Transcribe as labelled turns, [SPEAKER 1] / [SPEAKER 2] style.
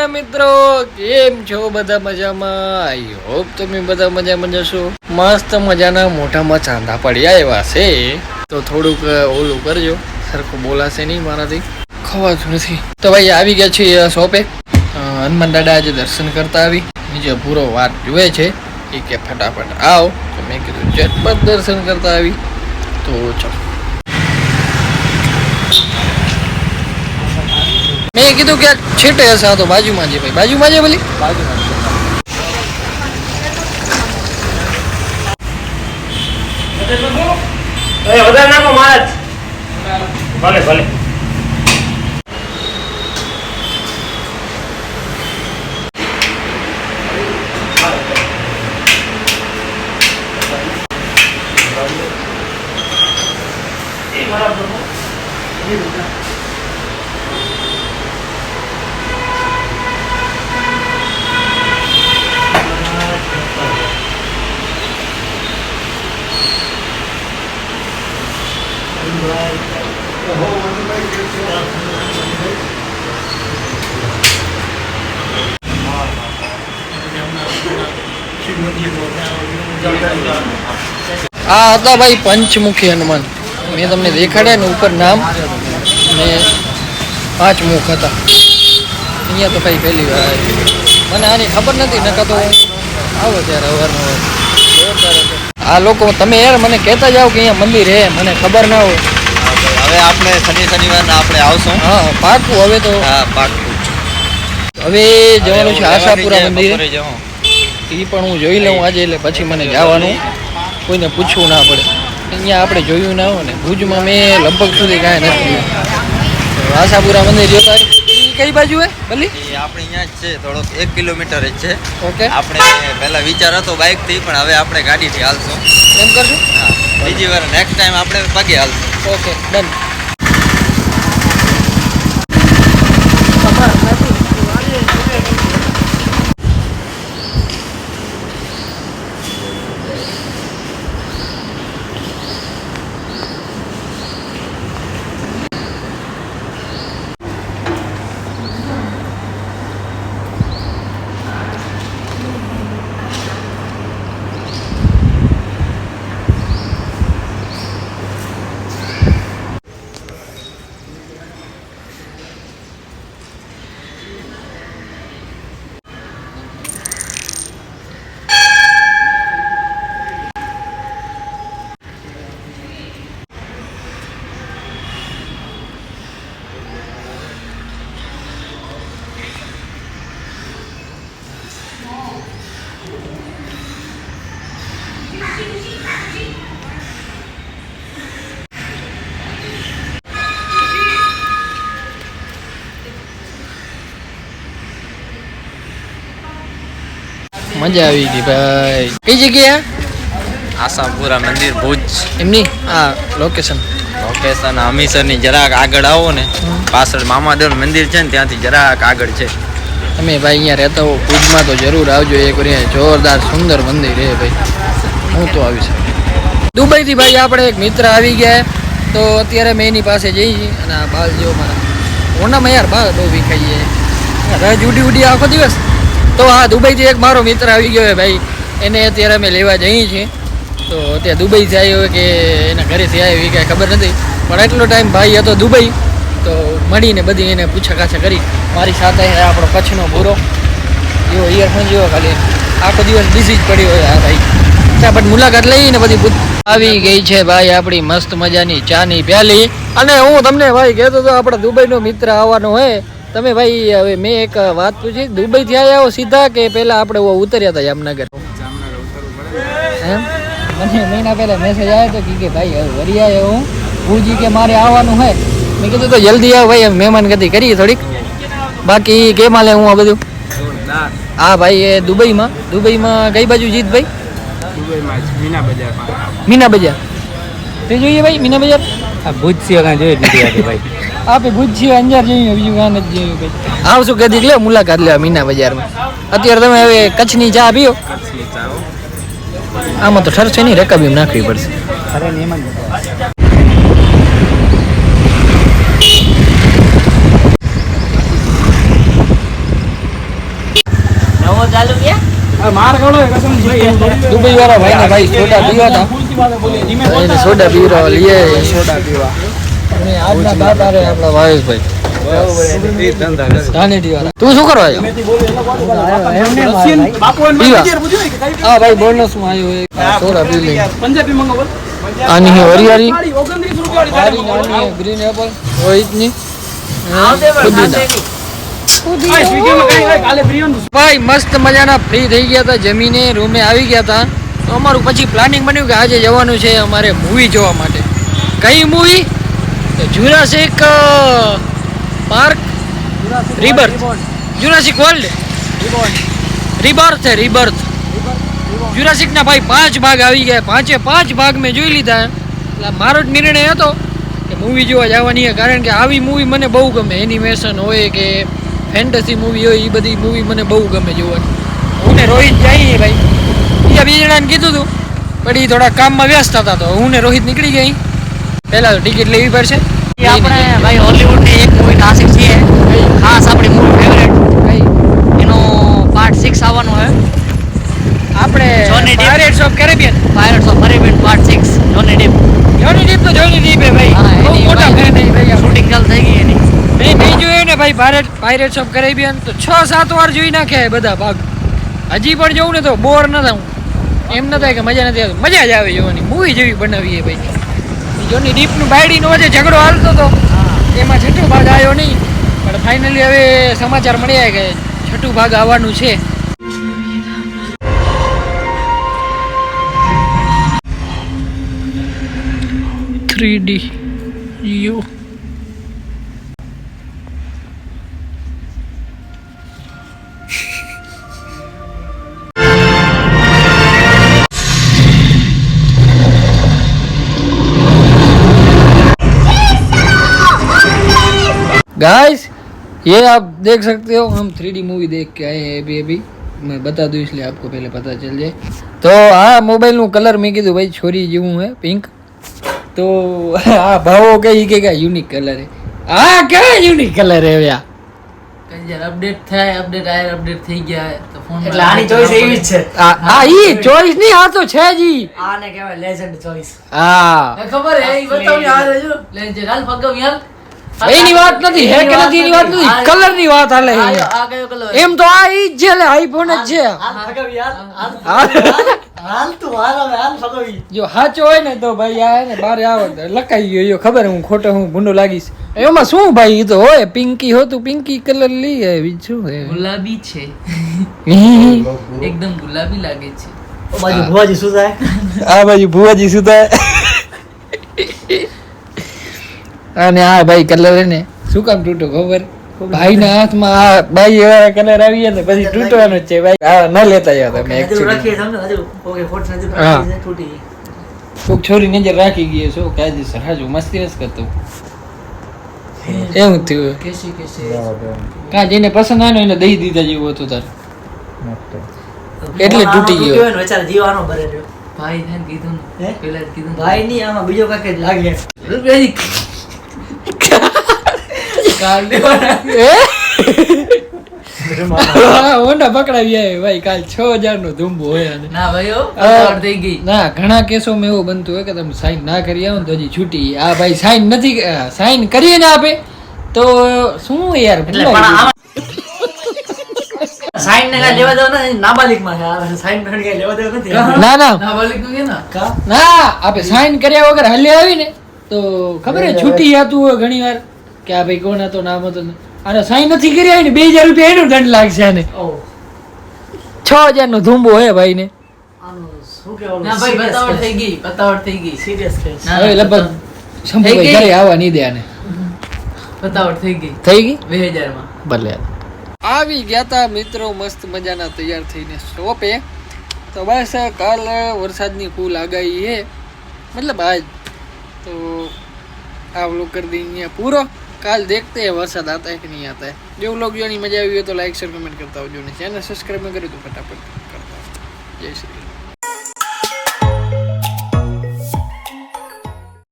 [SPEAKER 1] Hello મિત્રો, કેમ છો બધા મજામાં? આઈ હોપ તમે બધા મજામાં જશો મસ્ત મજાના મોઢામાં ચાંદા પડ્યા એવા છે. તો થોડુંક ઓલું કરજો. સરખું બોલાશે નહીં મારાથી. ખવાતું નથી. તો ભાઈ, આવી ગયા છીએ શોપે હનુમાન દાદા આજે દર્શન કરતા આવી. બીજો પૂરો વાત જુએ છે. એ કે ફટાફટ આવ. તો મેં કીધું, ઝટપટ દર્શન કરતા આવી. તો ચાલો. મેં કીધું કે આ છેટે હશે આ તો બાજુમાં છે ભાઈ. બાજુમાં છે ભલી?
[SPEAKER 2] એ વધારે નાખો મહારાજ. ભલે ભલે.
[SPEAKER 1] આ હતા ભાઈ પંચમુખી હનુમાન મેં તમને દેખાડ્યા ને ઉપર નામ ને પાંચ મુખ હતા અહીંયા તો ભાઈ પહેલી વાર. મને આની ખબર નથી નકા તો આવો ત્યારે અવારનવાર જોરદાર હતું. આ લોકો તમે યાર મને કહેતા જાઓ કે અહીંયા મંદિર હે મને ખબર ના હોય.
[SPEAKER 3] હવે આપણે શનિ શનિવારના આપણે આવશું.
[SPEAKER 1] હા પાકું હવે તો
[SPEAKER 3] હા પાકું
[SPEAKER 1] હવે જવાનું છે આશાપુરા મંદિર. એ પણ હું જોઈ લઉં આજે એટલે પછી મને જવાનું. કોઈને પૂછવું ના પડે. અહીંયા આપણે જોયું ના હોય ને ભુજમાં મેં લગભગ સુધી કાંઈ નથી આશાપુરા મંદિર જોતા કઈ બાજુ હે ભલી
[SPEAKER 3] એ આપણે અહીંયા જ છે થોડોક એક કિલોમીટર જ છે.
[SPEAKER 1] ઓકે.
[SPEAKER 3] આપણે પહેલા વિચાર હતો બાઇકથી પણ હવે આપણે ગાડીથી હાલશું.
[SPEAKER 1] એમ કરશું?
[SPEAKER 3] હા બીજી વાર નેક્સ્ટ ટાઈમ આપણે પગે હાલશું.
[SPEAKER 1] Okay done. મજા આવી ગઈ ભાઈ. કઈ જગ્યા
[SPEAKER 3] આશાપુરા મંદિર ભુજ.
[SPEAKER 1] એમની? આ લોકેશન
[SPEAKER 3] લોકેશન હમીસરની જરાક આગળ આવો ને. પાછળ મામાદેવ મંદિર છે ને ત્યાંથી જરાક આગળ છે.
[SPEAKER 1] તમે ભાઈ અહીંયા રહેતા હો ભુજમાં તો જરૂર આવજો એક વાર જોરદાર સુંદર મંદિર છે ભાઈ. હું તો આવીશ દુબઈથી ભાઈ આપણે એક મિત્ર આવી ગયા તો અત્યારે મેં એની પાસે જઈ અને આ બાલ જેવો મારા. ઓનામાં યાર બાલ બહુ વિખાઈએ રજ ઉડી ઉડી આખો દિવસ. તો આ દુબઈથી એક મારો મિત્ર આવી ગયો ભાઈ. એને અત્યારે અમે લેવા જઈએ છીએ. તો અત્યારે દુબઈ જાય હોય કે એના ઘરેથી આવ્યો એ કાંઈ ખબર નથી. પણ એટલો ટાઈમ ભાઈ હતો દુબઈ. તો મળીને બધી એને પૂછા કાછા કરી. મારી સાથે આપણો કચ્છનો ભૂરો. એવો ઇયરફોન જેવો ખાલી. આખો દિવસ બિઝી જ પડ્યો હોય આ ભાઈ. ત્યાં પણ મુલાકાત લઈને બધી આવી ગઈ છે ભાઈ આપણી મસ્ત મજાની ચાની પ્યાલી. અને હું તમને ભાઈ કહેતો હતો, આપણા દુબઈનો મિત્ર આવવાનો હોય. તમે ભાઈ હવે મેં એક વાત પૂછી. દુબઈથી આવ્યા હો સીધા કે પહેલા આપણે ઓ ઉતર્યા હતા જામનગર? એમ? મને મહિના પહેલા મેસેજ આવ્યો હતો કે કે ભાઈ હવે વરી આવ્યો હું. ભૂજી કે મારે આવવાનું હોય મેં કીધું તો જલ્દી આવ ભાઈ મહેમાન ગતિ કરીએ થોડીક. બાકી કેમ હાલે હું આ બધું? હા ભાઈ એ દુબઈમાં. દુબઈમાં કઈ બાજુ જીત ભાઈ?
[SPEAKER 2] મીના બજાર
[SPEAKER 1] મીના બજાર. તે જોઈએ ભાઈ મીના બજાર?
[SPEAKER 2] આ ભૂજ સિવાય કાંઈ જોઈ જ નથી આથી ભાઈ.
[SPEAKER 1] આપે ભુજ અંજાર જોઈએ બીજું કાન જ ભાઈ આવશું કદી લે મુલાકાત લેવા મીના બજારમાં. અત્યારે તમે હવે કચ્છની ચા પીઓ. આમાં તો ઠરશે નહીં રકાબી નાખવી પડશે.
[SPEAKER 2] અરે ચાલુ ગયા
[SPEAKER 1] દુબઈ વાળા ભાઈ ભાઈ સોડા પીવા હતા સોડા પીવા લઈએ સોડા પીવા. અને આજના દાદા રે આપણા ભાવેશભાઈ તું શું કરવા હા ભાઈ. બોનસમાં આવ્યો સોડા પી લઈ આની હે વરિયાળી. આની નાની હે ગ્રીન એપલ રોહિતની ભાઈ મસ્ત મજાના ફ્રી થઈ ગયા હતા જમીને રૂમે આવી ગયા હતા. તો અમારું પછી પ્લાનિંગ બન્યું કે આજે જવાનું છે અમારે મૂવી જોવા માટે. કઈ movie Jurassic Park rebirth Jurassic World rebirth છે રિબર્થ જુરાસિકના ભાઈ પાંચ ભાગ આવી ગયા. પાંચે પાંચ ભાગ મેં જોઈ લીધા. એટલે મારો જ નિર્ણય હતો કે મૂવી જોવા જવાની છે. કારણ કે આવી મૂવી મને બહુ ગમે. એનિમેશન હોય કે ફેન્ટસી મૂવી હોય એ બધી મૂવી મને બહુ ગમે જોવાની. હું ને રોહિત જાય ભાઈ. બીજા બીજા જણાને કીધું હતું પણ એ થોડા કામમાં વ્યસ્ત હતા તો હું ને રોહિત નીકળી ગઈ પહેલા તો ટિકિટ લેવી પડશે.
[SPEAKER 2] આપણે ભાઈ હોલીવુડની એક મૂવી નાસિક છે. ખાસ આપણી મૂવી ફેવરેટ એનો પાર્ટ સિક્સ આવવાનો છે.
[SPEAKER 1] આપણે. Pirates of Caribbean
[SPEAKER 2] pirates of Caribbean part six Johnny Depp
[SPEAKER 1] Johnny Depp તો જોની ડીપ હે ભાઈ. બહુ મોટા ફેન ભાઈ
[SPEAKER 2] શૂટિંગ ચાલ થઈ ગઈ એની.
[SPEAKER 1] મેં નહીં જોયું ને ભાઈ ભારત પાયરેટ્સ ઓફ કેરેબિયન તો છ સાત વાર જોઈ નાખ્યા બધા ભાગ. હજી પણ જોઉં ને તો બોર ન થાઉં. એમ ન થાય કે મજા નથી આવતી. મજા જ આવે જોવાની. મૂવી જેવી બનાવી એ ભાઈ. જોની ડીપનું બાયડીનો જે ઝઘડો હાલતો હતો એમાં છઠ્ઠો ભાગ આવ્યો નહીં. પણ ફાઇનલી હવે સમાચાર મળ્યા કે છઠ્ઠું ભાગ આવવાનું છે. થ્રી ડી યુ गाइस ये आप देख सकते हो हम थ्री डी मूवी देख के आए हैं अभी अभी मैं बता दूं इसलिए आपको पहले पता चल जाए તો આ મોબાઈલનું કલર મેં કીધું ભાઈ છોરી જેવું હે પિંક તો આ ભાવો કઈ કે કે યુનિક કલર હે આ કેવા યુનિક કલર હે યા
[SPEAKER 2] અપડેટ થાય અપડેટ આયર અપડેટ થઈ ગયા તો ફોન
[SPEAKER 4] એટલે આની ચોઈસ એવી જ છે
[SPEAKER 1] આ આ ઈ ચોઈસ નહીં આ તો છે જ ઈ
[SPEAKER 4] આને કહેવાય લેજન્ડ ચોઈસ
[SPEAKER 1] હા
[SPEAKER 2] ખબર હે ઈ બતાવ યાર હજુ લે જે હાલ પગમ યાર
[SPEAKER 1] એની વાત નથી હે કે નથી એની વાત નથી. કલરની વાત હાલે
[SPEAKER 2] આ. આ
[SPEAKER 1] એમ તો આ ઈ જ છે લે આઈફોન જ છે. જો સાચો હોય ને તો ભાઈ આ ને બારે આવે લકાઈ ગયો યો ખબર હું ખોટો હું ભૂંડો લાગીશ. એમાં શું ભાઈ એ તો હોય પિંકી હોતું પિંકી કલર લઈ આવી શું
[SPEAKER 2] ગુલાબી છે. એકદમ ગુલાબી લાગે છે.
[SPEAKER 4] ઓ બાજુ ભુવાજી શું થાય?
[SPEAKER 1] આ બાજુ ભુવાજી સુતા અને આ ભાઈ કલર હે ને શું કામ તૂટો ખબર? ભાઈ ના હાથમાં આ ભાઈ એવા કલર આવી ને પછી તૂટવાનો જ છે ભાઈ. આ ન લેતા જાવ તમે
[SPEAKER 4] છે, ગઈ.
[SPEAKER 1] કોક છોરી નજર રાખી ગઈ શું કાયદેસર. હાજુ મસ્તી જ કરતો. એવું થયું
[SPEAKER 2] કેસી કેસી.
[SPEAKER 1] કા જેને પસંદ આવ્યો એને દઈ દીધા જેવું હતું તાર. એટલે તૂટી ગયો.
[SPEAKER 4] વચારે જીવાનો ભરે
[SPEAKER 2] ભાઈ ને કીધું ને પેલા કીધું
[SPEAKER 4] ભાઈ ની આમાં બીજો કાકે લાગે
[SPEAKER 2] રૂપિયાની કાલ દેવાના.
[SPEAKER 1] હા, હોન્ડા પકડાવી આવે ભાઈ કાલ છ હજાર નો ધૂંબો હોય
[SPEAKER 2] ના ભાઈ થઈ ગઈ.
[SPEAKER 1] ના ઘણા કેસોમાં એવું બનતું હોય કે તમે સાઈન ના કરી આવો ને તો હજી છૂટી. આ ભાઈ સાઈન નથી સાઈન કરીએ ને આપે તો શું યાર
[SPEAKER 4] સાઈન ને લેવા દેવા નથી? નાબાલિકમાં સાઈન લેવા દેવા નથી?
[SPEAKER 1] ના ના
[SPEAKER 2] ના. નું? ના
[SPEAKER 4] કા?
[SPEAKER 1] આપે સાઈન કર્યા વગર હલે આવી ને તો ખબર છૂટી જતું હોય ઘણી વાર કે આ ભાઈ કોણ હતો નામ હતો અને સાઈન નથી કરી આવી ને બે હજાર રૂપિયા એનો દંડ લાગશે આને. છ હજાર નો ધૂંબો હે ભાઈ ને આવી ગયા તા મિત્રો મસ્ત મજાના તૈયાર થઈને શોપે. તો બસ કાલ વરસાદની ફૂલ આગાહી હે મતલબ આજ. તો આ વ્લોગ કરી દઈએ પૂરો. કાલ देखते हैं वरसाद आता है कि नहीं आता है जो लोग जो नहीं मजा आई हो तो लाइक शेयर कमेंट करता हो जो नहीं चैनल सब्सक्राइब में करे तो फटाफट करता हूँ जय श्री राम।